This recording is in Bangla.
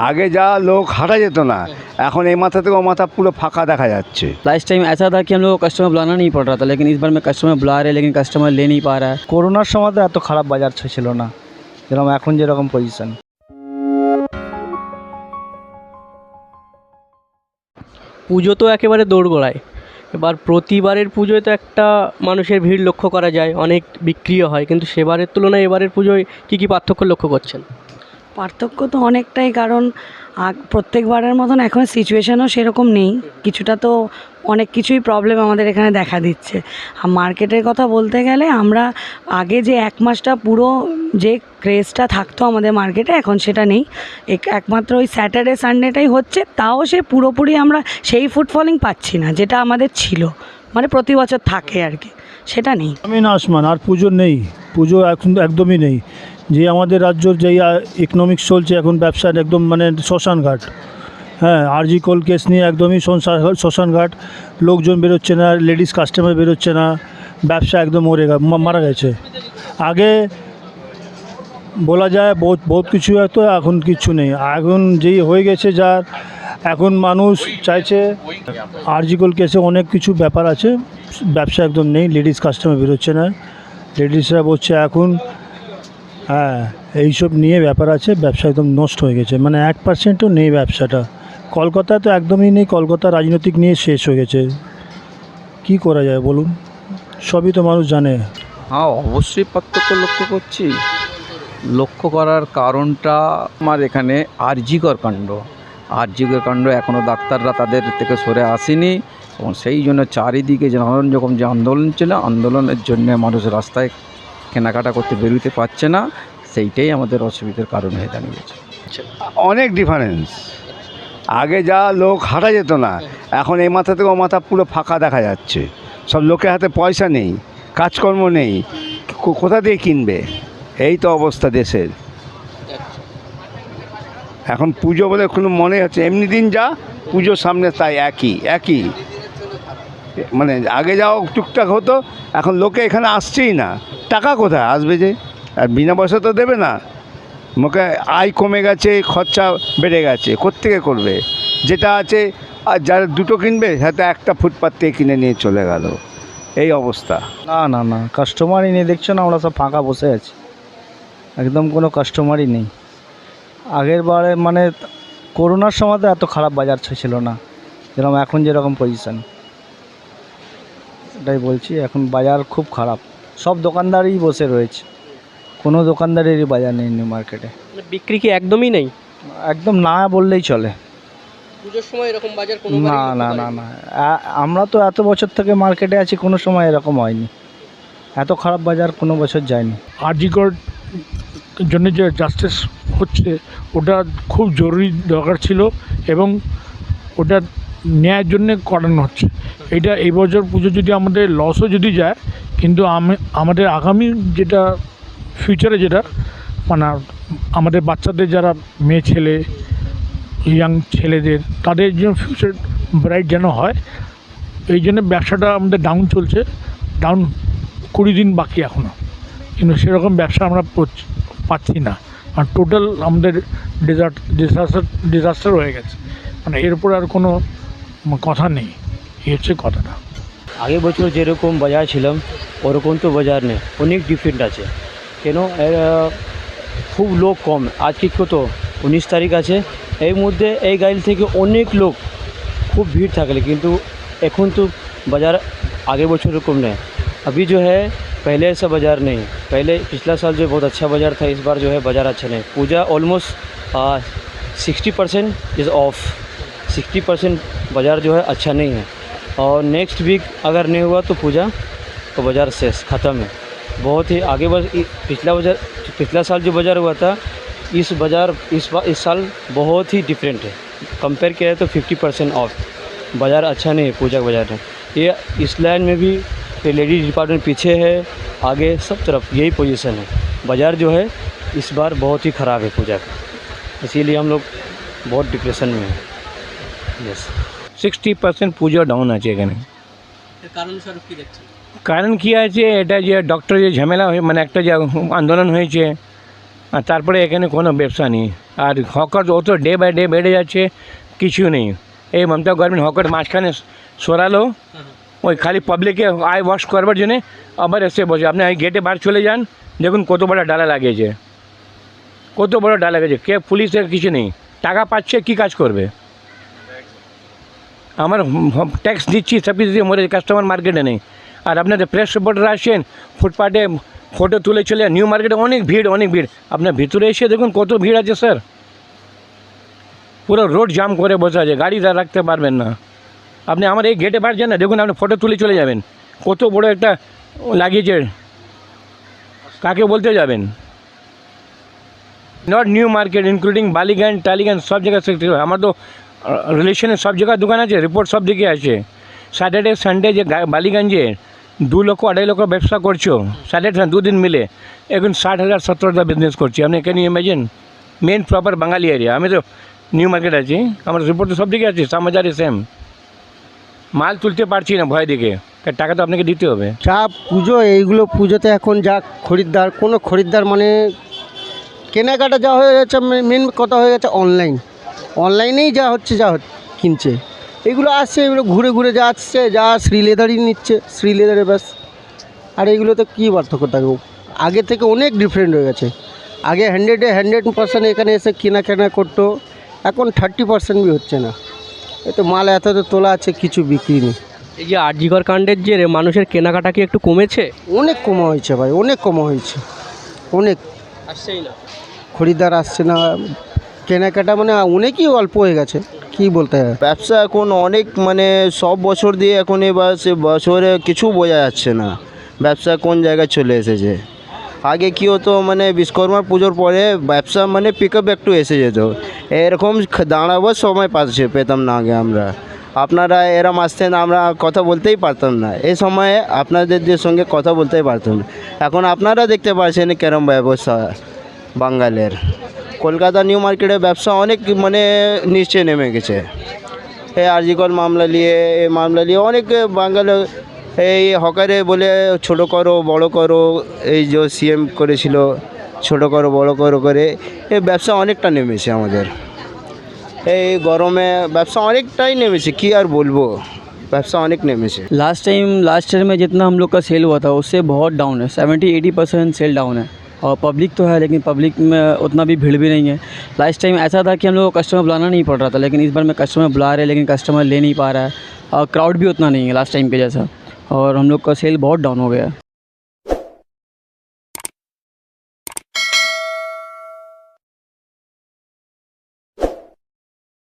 আগে যা লোক হাঁটা যেত না এখন এই মাথা থেকে ও মাথা পুরো ফাঁকা দেখা যাচ্ছে लास्ट टाइम ऐसा था कि हम लोग को कस्टमर बुलाना नहीं पड़ रहा था लेकिन इस बार में कस्टमर बुला रहे हैं लेकिन कस्टमर ले नहीं पा रहा है করোনার সময় তো এত খারাপ বাজার ছিল না যেরকম এখন যেরকম পজিশন পুজো তো একেবারে দোরগোড়ায় এবার প্রতিবারের পুজোয় তো একটা মানুষের ভিড় লক্ষ্য করা যায় অনেক বিক্রিও হয় কিন্তু সেবারের তুলনায় এবারের পুজোয় কী কী পার্থক্য লক্ষ্য করছেন পার্থক্য তো অনেকটাই, কারণ প্রত্যেকবারের মতন এখন সিচুয়েশনও সেরকম নেই। কিছুটা তো অনেক কিছুই প্রবলেম আমাদের এখানে দেখা দিচ্ছে। আর মার্কেটের কথা বলতে গেলে আমরা আগে যে এক মাসটা পুরো যে ক্রেজটা থাকতো আমাদের মার্কেটে এখন সেটা নেই। এক- একমাত্র ওই স্যাটারডে সানডেটাই হচ্ছে, তাও সে পুরোপুরি আমরা সেই ফুটফলিং পাচ্ছি না, যেটা আমাদের ছিল। মানে প্রতি বছর থাকে আর কি, সেটা নেই। জমিন আসমান আর পুজো নেই। পুজো এখন একদমই নেই। যে আমাদের রাজ্যর যেই ইকোনমিক্স চলছে, এখন ব্যবসার একদম মানে শ্মশানঘাট। হ্যাঁ আরজি কোল কেস নিয়ে একদমই শ্মশা- শ্মশানঘাট। লোকজন বেরোচ্ছে না লেডিস কাস্টমার বেরোচ্ছে না, ব্যবসা একদম মরে মারা গেছে। আগে বলা যায় বহুত বহুত কিছু হতো, এখন কিচ্ছু নেই। এখন যেই হয়ে গেছে যার, এখন মানুষ চাইছে আরজিকল কেসে অনেক কিছু ব্যাপার আছে, ব্যবসা একদম নেই লেডিস কাস্টমার বেরোচ্ছে না। লেডিসরা বলছে এখন হ্যাঁ এইসব নিয়ে ব্যাপার আছে, ব্যবসা একদম নষ্ট হয়ে গেছে। মানে এক পার্সেন্টও নেই ব্যবসাটা। কলকাতা তো একদমই নেই, কলকাতা রাজনৈতিক নিয়ে শেষ হয়ে গেছে। কি করা যায় বলুন? সবই তো মানুষ জানে। হ্যাঁ অবশ্যই পার্থক্য লক্ষ্য করছি। লক্ষ্য করার কারণটা আমার এখানে আরজিকর কাণ্ড। আরজিকর কাণ্ড এখনও ডাক্তাররা তাদের থেকে সরে আসেনি এবং সেই জন্য চারিদিকে নানান রকম যে আন্দোলন ছিল, আন্দোলনের জন্য মানুষ রাস্তায় কেনাকাটা করতে বেরোতে পারছে না, সেইটাই আমাদের অসুবিধার কারণ হয়ে দাঁড়িয়েছে। অনেক ডিফারেন্স আগে যা লোক হাঁটা যেত না, এখন এই মাথা থেকে ও মাথা পুরো ফাঁকা দেখা যাচ্ছে। সব লোকের হাতে পয়সা নেই, কাজকর্ম নেই কোথা দিয়ে কিনবে? এই তো অবস্থা দেশের। এখন পুজো বলে কোনো মনে হচ্ছে, এমনি দিন যা, পুজোর সামনে তাই একই একই। মানে আগে যাও, টুকটাক হতো, এখন লোকে এখানে আসছেই না। টাকা কোথায়? আসবে যে? আর বিনা পয়সা তো দেবে না। মুখে আয় কমে গেছে, খরচা বেড়ে গেছে, কোত্থেকে করবে? যেটা আছে, আর যারা দুটো কিনবে, হয়তো একটা ফুটপাত থেকে কিনে নিয়ে চলে গেল। এই অবস্থা। না না না কাস্টমারই নেই। দেখছ না, আমরা সব ফাঁকা বসে আছি। একদম কোনো কাস্টমারই নেই। আগের বারে মানে করোনার সময় তো এত খারাপ বাজার ছিল না। যেরকম এখন যেরকম পজিশান এটাই বলছি, এখন বাজার খুব খারাপ। সব দোকানদারই বসে রয়েছে। কোনো দোকানদারেরই বাজার নেই মার্কেটে মানে বিক্রি কি একদমই নেই? একদম না বললেই চলে। পুজোর সময় এরকম বাজার না না না না। আমরা তো এত বছর থেকে মার্কেটে আছি কোনো সময় এরকম হয়নি। এত খারাপ বাজার কোনো বছর যায়নি। আরজিকর জন্য যে জাস্টিস হচ্ছে ওটা খুব জরুরি দরকার ছিল এবং ওটা ন্যায়ের জন্য করানো হচ্ছে। এটা এই বছর পুজো যদি আমাদের লসও যদি যায়, কিন্তু আমি, আমাদের আগামী যেটা ফিউচারে যেটা মানে আমাদের বাচ্চাদের যারা মেয়ে ছেলে ইয়াং ছেলেদের, তাদের জন্য ফিউচার ব্রাইট যেন হয়, এই জন্য ব্যবসাটা আমাদের ডাউন চলছে। ডাউন কুড়ি দিন বাকি এখনও কিন্তু সেরকম ব্যবসা আমরা পাচ্ছি না। আর টোটাল আমাদের ডিজাস্ট ডিজাস্টার ডিজাস্টার হয়ে গেছে। মানে এরপর আর কোনো কথা নেই এই হচ্ছে কথাটা আগের বছর যেরকম বাজার ছিলাম ওরকম তো বাজার নেই অনেক ডিফারেন্ট আছে কেন এর, আহ, খুব লোক কম আজকে কত উনিশ তারিখ আছে এর মধ্যে এই গাইল থেকে অনেক লোক खूब भीड़ था কিন্তু এখন তো बाज़ार आगे बच्चों रकम नहीं अभी जो है पहले ऐसा बाज़ार नहीं पहले पिछला साल जो बहुत अच्छा बाज़ार था इस बार जो है बाज़ार अच्छा नहीं Pooja almost sixty percent is off sixty percent बाज़ार जो है अच्छा नहीं है। और नेक्स्ट वीक अगर नहीं हुआ तो पूजा तो बाज़ार शेष, ख़त्म है। बहुत ही आगे बस पिछला बाज़ार, पिछला साल जो बाज़ार हुआ था, इस बाज़ार, इस बार इस साल बहुत ही डिफरेंट है। कंपेयर किया तो फिफ्टी परसेंट ऑफ़ बाज़ार अच्छा नहीं है, पूजा का बाज़ार है ये, इस लाइन में भी लेडीज़ डिपार्टमेंट पीछे है, आगे सब तरफ़ यही पोजीशन है। बाज़ार जो है, इस बार बहुत ही ख़राब है पूजा का। इसीलिए हम लोग बहुत डिप्रेशन में हैं। সিক্সটি পার্সেন্ট পুজো ডাউন আছে এখানে। কারণ স্বরূপ কি দেখছেন? কারণ কী আছে এটা যে ডক্টর যে ঝামেলা হয়ে মানে একটা যে আন্দোলন হয়েছে আর তারপরে এখানে কোনো ব্যবসা নেই। আর হকার অত ডে বাই ডে বেড়ে যাচ্ছে কিছু নেই। এই মমতা গভর্নমেন্ট হকার মাঝখানে সরালো ওই খালি পাবলিকে আই ওয়াশ করবার জন্যে আবার এসে বসে। আপনি গেটে বার চলে যান দেখুন কত বড় ডালা লাগিয়েছে। কত বড় ডালা লাগিয়েছে কে পুলিশের কিছু নেই। টাকা পাচ্ছে কি কাজ করবে? আমার ট্যাক্স দিচ্ছি সব কিছু মরে কাস্টমার মার্কেটে নেই। আর আপনাদের প্রেস রিপোর্টার আসছেন ফুটপাথে ফটো তুলে চলে নিউ মার্কেটে অনেক ভিড় অনেক ভিড়। আপনার ভিতরে এসে দেখুন কত ভিড় আছে স্যার পুরো রোড জাম করে বসে আছে, গাড়ি রাখতে পারবেন না। আপনি আমার এই গেটে বার যান না, দেখুন আপনি ফটো তুলে চলে যাবেন। কত বড় একটা লাগিয়েছে, কাকে বলতে যাবেন? Not New Market including Ballygunge, Tollygunge, সব জায়গায় আমার তো রিলেশনের সব জায়গায় দোকান আছে রিপোর্ট সব দিকে আছে। স্যাটারডে সানডে যে বালিগঞ্জে দু লক্ষ, আড়াই লক্ষ ব্যবসা করছ স্যাটারডে দুদিন মিলে। এখন ষাট হাজার, সত্তর হাজার বিজনেস করছি। আপনি কেন imagine main proper Bengali area আমি তো নিউ মার্কেট আছি। আমার রিপোর্ট তো সব দিকে আছে সামাজারে সেম মাল তুলতে পারছি না ভয় দিকে টাকা তো আপনাকে দিতে হবে। যা পুজো, এইগুলো পুজোতে এখন যা খরিদ্দার, কোনো খরিদ্দার মানে কেনাকাটা যা হয়ে যাচ্ছে মেন কথা হয়ে গেছে অনলাইন অনলাইনেই যা হচ্ছে যা কিনছে। এগুলো আসছে এগুলো ঘুরে ঘুরে যা আসছে যা শ্রীলেদারই নিচ্ছে শ্রীলেদারে ব্যাস। আর এগুলোতে কী পার্থক্য থাকবে? আগে থেকে অনেক ডিফারেন্ট হয়ে গেছে। আগে হান্ড্রেডে হান্ড্রেড পার্সেন্ট এখানে এসে কেনা কেনা করতো এখন থার্টি পার্সেন্ট বি হচ্ছে না। এ তো মাল এত তো তোলা আছে কিছু বিক্রি নেই। এই যে আরজিকর কাণ্ডের জেরে মানুষের কেনাকাটা কি একটু কমেছে? অনেক কমা হয়েছে ভাই অনেক কমা হয়েছে। অনেক। আসছেই না। খরিদ্দার আসছে না কেনাকাটা মানে অনেকই অল্প হয়ে গেছে, কি বলতে হয়? ব্যবসা এখন অনেক মানে সব বছর দিয়ে এখন এবার সে বছরে কিছু বোঝা যাচ্ছে না, ব্যবসা কোন জায়গায় চলে এসেছে। আগে কী হতো মানে বিশ্বকর্মা পুজোর পরে ব্যবসা মানে পিক আপ একটু এসে যেত, এরকম দাঁড়াবার সময় পাচ্ছে পেতাম না আগে আমরা। আপনারা এরম আসতেন আমরা কথা বলতেই পারতাম না এই সময়ে আপনাদের সঙ্গে কথা বলতেই পারতাম না। এখন আপনারা দেখতে পাচ্ছেন কেরম ব্যবস্থা বাঙ্গালের কলকাতা নিউ মার্কেটের ব্যবসা অনেক মানে নিচে নেমে গেছে এই আরজিকর মামলা নিয়ে এই মামলা নিয়ে অনেক বাঙালি এই হকারে বলে ছোট করো বড় করো এই যে সিএম করেছিল ছোট করো বড় করো করে এই ব্যবসা অনেকটা নেমেছে আমাদের এই গরমে ব্যবসা অনেকটাই নেমেছে কি আর বলবো ব্যবসা অনেক নেমেছে लास्ट टाइम लास्ट ईयर में जितना हम लोग का सेल हुआ था उससे बहुत डाउन है seventy eighty percent sale down है और पब्लिक तो है, लेकिन पब्लिक में उतना भी भीड़ भी नहीं है। लास्ट टाइम ऐसा था कि हम लोग कस्टमर बुलाना नहीं पड़ रहा था, लेकिन इस बार में कस्टमर बुला रहे, लेकिन कस्टमर ले नहीं पा रहा है। और क्राउड भी उतना नहीं है लास्ट टाइम के जैसा। और हम लोग का सेल बहुत डाउन हो गया है।